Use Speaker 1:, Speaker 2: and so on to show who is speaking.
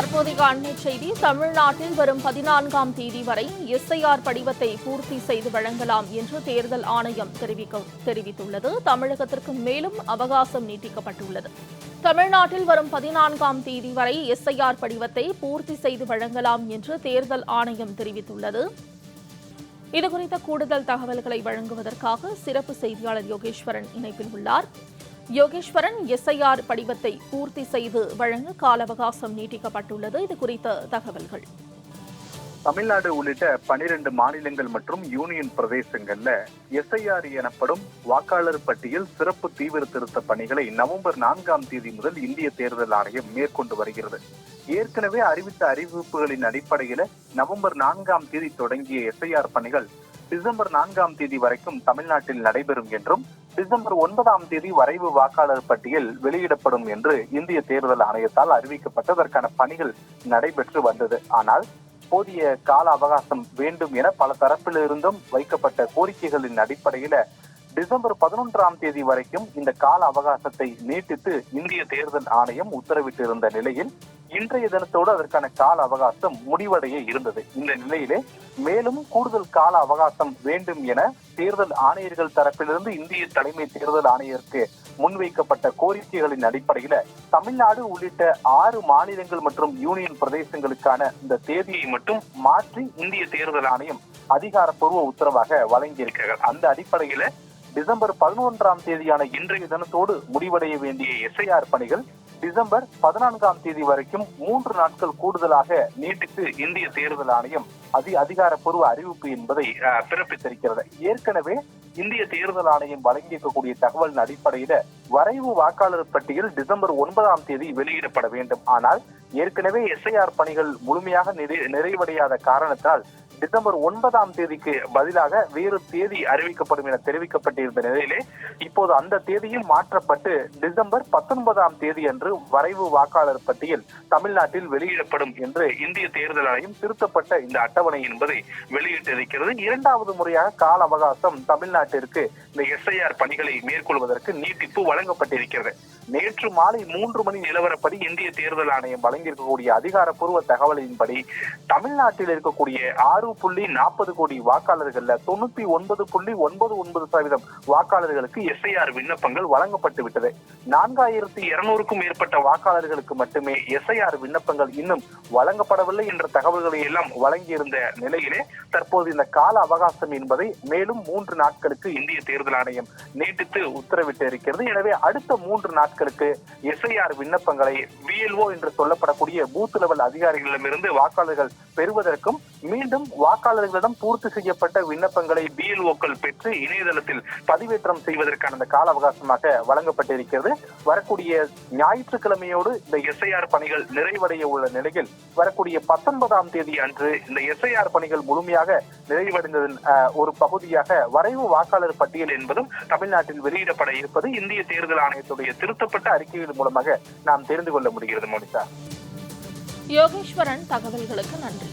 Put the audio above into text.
Speaker 1: தற்போதைய அண்மை செய்தி தமிழ்நாட்டில் வரும் பதினான்காம் தேதி வரை எஸ்ஐஆர் படிவத்தை பூர்த்தி செய்து வழங்கலாம் என்று தேர்தல் ஆணையம் தெரிவித்துள்ளது. தமிழகத்திற்கு மேலும் அவகாசம் நீட்டிக்கப்பட்டுள்ளது. தமிழ்நாட்டில் வரும் பதினான்காம் தேதி வரை எஸ்ஐஆர் படிவத்தை பூர்த்தி செய்து வழங்கலாம் என்று தேர்தல் ஆணையம் தெரிவித்துள்ளது. இதுகுறித்த கூடுதல் தகவல்களை வழங்குவதற்காக சிறப்பு செய்தியாளர் யோகேஸ்வரன் இணைப்பில் உள்ளார். யோகேஸ்வரன் எஸ்ஐஆர் படிவத்தை பூர்த்தி செய்து வழங்க கால அவகாசம் நீட்டிக்கப்பட்டுள்ளது. இது குறித்த தகவல்கள்.
Speaker 2: தமிழ்நாடு உள்ளிட்ட பனிரெண்டு மாநிலங்கள் மற்றும் யூனியன் பிரதேசங்கள்ல எஸ்ஐஆர் எனப்படும் வாக்காளர் பட்டியல் சிறப்பு தீவிர திருத்த பணிகளை நவம்பர் நான்காம் தேதி முதல் இந்திய தேர்தல் ஆணையம் மேற்கொண்டு வருகிறது. ஏற்கனவே அறிவித்த அறிவிப்புகளின் அடிப்படையில நவம்பர் நான்காம் தேதி தொடங்கிய எஸ்ஐஆர் பணிகள் டிசம்பர் நான்காம் தேதி வரைக்கும் தமிழ்நாட்டில் நடைபெறும் என்றும் டிசம்பர் ஒன்பதாம் தேதி வரைவு வாக்காளர் பட்டியல் வெளியிடப்படும் என்று இந்திய தேர்தல் ஆணையத்தால் அறிவிக்கப்பட்டதற்கான பணிகள் நடைபெற்று வந்தது. ஆனால் போதிய கால அவகாசம் வேண்டும் என பல தரப்பிலிருந்தும் வைக்கப்பட்ட கோரிக்கைகளின் அடிப்படையில டிசம்பர் பதினொன்றாம் தேதி வரைக்கும் இந்த கால அவகாசத்தை நீட்டித்து இந்திய தேர்தல் ஆணையம் உத்தரவிட்டிருந்த நிலையில் இன்றைய தினத்தோடு அதற்கான கால அவகாசம் முடிவடைய இருந்தது. இந்த நிலையிலே மேலும் கூடுதல் கால அவகாசம் வேண்டும் என தேர்தல் ஆணையர்கள் தரப்பிலிருந்து இந்திய தலைமை தேர்தல் ஆணையருக்கு முன்வைக்கப்பட்ட கோரிக்கைகளின் அடிப்படையில தமிழ்நாடு உள்ளிட்ட ஆறு மாநிலங்கள் மற்றும் யூனியன் பிரதேசங்களுக்கான இந்த தேதியை மட்டும் மாற்றி இந்திய தேர்தல் ஆணையம் அதிகாரப்பூர்வ உத்தரவாக வழங்கியிருக்கிறார்கள் அந்த அடிப்படையில டிசம்பர் பதினொன்றாம் தேதியான இன்றைய தினத்தோடு முடிவடைய வேண்டிய எஸ்ஐஆர் பணிகள் டிசம்பர் பதினான்காம் தேதி வரைக்கும் மூன்று நாட்கள் கூடுதலாக நீட்டித்து இந்திய தேர்தல் ஆணையம் அதி அதிகாரப்பூர்வ அறிவிப்பு என்பதை பிறப்பித்திருக்கிறது. ஏற்கனவே இந்திய தேர்தல் ஆணையம் வழங்கியிருக்கக்கூடிய தகவலின் அடிப்படையில வரைவு வாக்காளர் பட்டியல் டிசம்பர் ஒன்பதாம் தேதி வெளியிடப்பட வேண்டும். ஆனால் ஏற்கனவே எஸ்ஐஆர் பணிகள் முழுமையாக நிறைவடையாத காரணத்தால் டிசம்பர் ஒன்பதாம் தேதிக்கு பதிலாக வேறு தேதி அறிவிக்கப்படும் என தெரிவிக்கப்பட்டிருந்த நிலையிலே இப்போது அந்த தேதியும் மாற்றப்பட்டு டிசம்பர் பத்தொன்பதாம் தேதி அன்று வரைவு வாக்காளர் பட்டியல் தமிழ்நாட்டில் வெளியிடப்படும் என்று இந்திய தேர்தல் ஆணையம் திருத்தப்பட்ட இந்த அட்டவணை என்பதை வெளியிட்டிருக்கிறது. இரண்டாவது முறையாக கால அவகாசம் தமிழ்நாட்டிற்கு இந்த எஸ்ஐஆர் பணிகளை மேற்கொள்வதற்கு நீட்டிப்பு வழங்கப்பட்டிருக்கிறது. நேற்று மாலை மூன்று மணி நிலவரப்படி இந்திய தேர்தல் ஆணையம் வழங்கியிருக்கக்கூடிய அதிகாரப்பூர்வ தகவலின்படி தமிழ்நாட்டில் இருக்கக்கூடிய ஆறு புள்ளி நாற்பது கோடி வாக்காளர்கள்ல தொண்ணூத்தி ஒன்பது புள்ளி ஒன்பது ஒன்பது சதவீதம் வாக்காளர்களுக்கு எஸ்ஐஆர் விண்ணப்பங்கள் வழங்கப்பட்டு விட்டது. நான்காயிரத்தி இருநூறுக்கும் மேற்பட்ட வாக்காளர்களுக்கு மட்டுமே எஸ்ஐஆர் விண்ணப்பங்கள் இன்னும் வழங்கப்படவில்லை என்ற தகவல்களை எல்லாம் வழங்கியிருந்த நிலையிலே தற்போது இந்த கால அவகாசம் என்பதை மேலும் மூன்று நாட்களுக்கு இந்திய தேர்தல் ஆணையம் நீட்டித்து உத்தரவிட்டு இருக்கிறது எனவே அடுத்த மூன்று நாட்கள் மக்களுக்கு எஸ்ஐஆர் விண்ணப்பங்களை விஎல்ஓ என்று சொல்லப்படக்கூடிய பூத் லெவல் அதிகாரிகளிடமிருந்து வாக்காளர்கள் பெறுவதற்கும் மீண்டும் வாக்காளர்களிடம் பூர்த்தி செய்யப்பட்ட விண்ணப்பங்களை பிஎல்ஓக்கள் பெற்று இணையதளத்தில் பதிவேற்றம் செய்வதற்கான அந்த கால அவகாசமாக வழங்கப்பட்டிருக்கிறது. வரக்கூடிய ஞாயிற்றுக்கிழமையோடு இந்த எஸ்ஐஆர் பணிகள் நிறைவடைய உள்ள நிலையில் வரக்கூடிய பத்தொன்பதாம் தேதி அன்று இந்த எஸ்ஐஆர் பணிகள் முழுமையாக நிறைவடைந்ததன் ஒரு பகுதியாக வரைவு வாக்காளர் பட்டியல் என்பதும் தமிழ்நாட்டில் வெளியிடப்பட இருப்பது இந்திய தேர்தல் ஆணையத்துடைய திருத்தப்பட்ட அறிக்கைகள் மூலமாக நாம் தெரிந்து கொள்ள முடிகிறது மோனிஷா
Speaker 1: யோகேஸ்வரன் தகவல்களுக்கு நன்றி.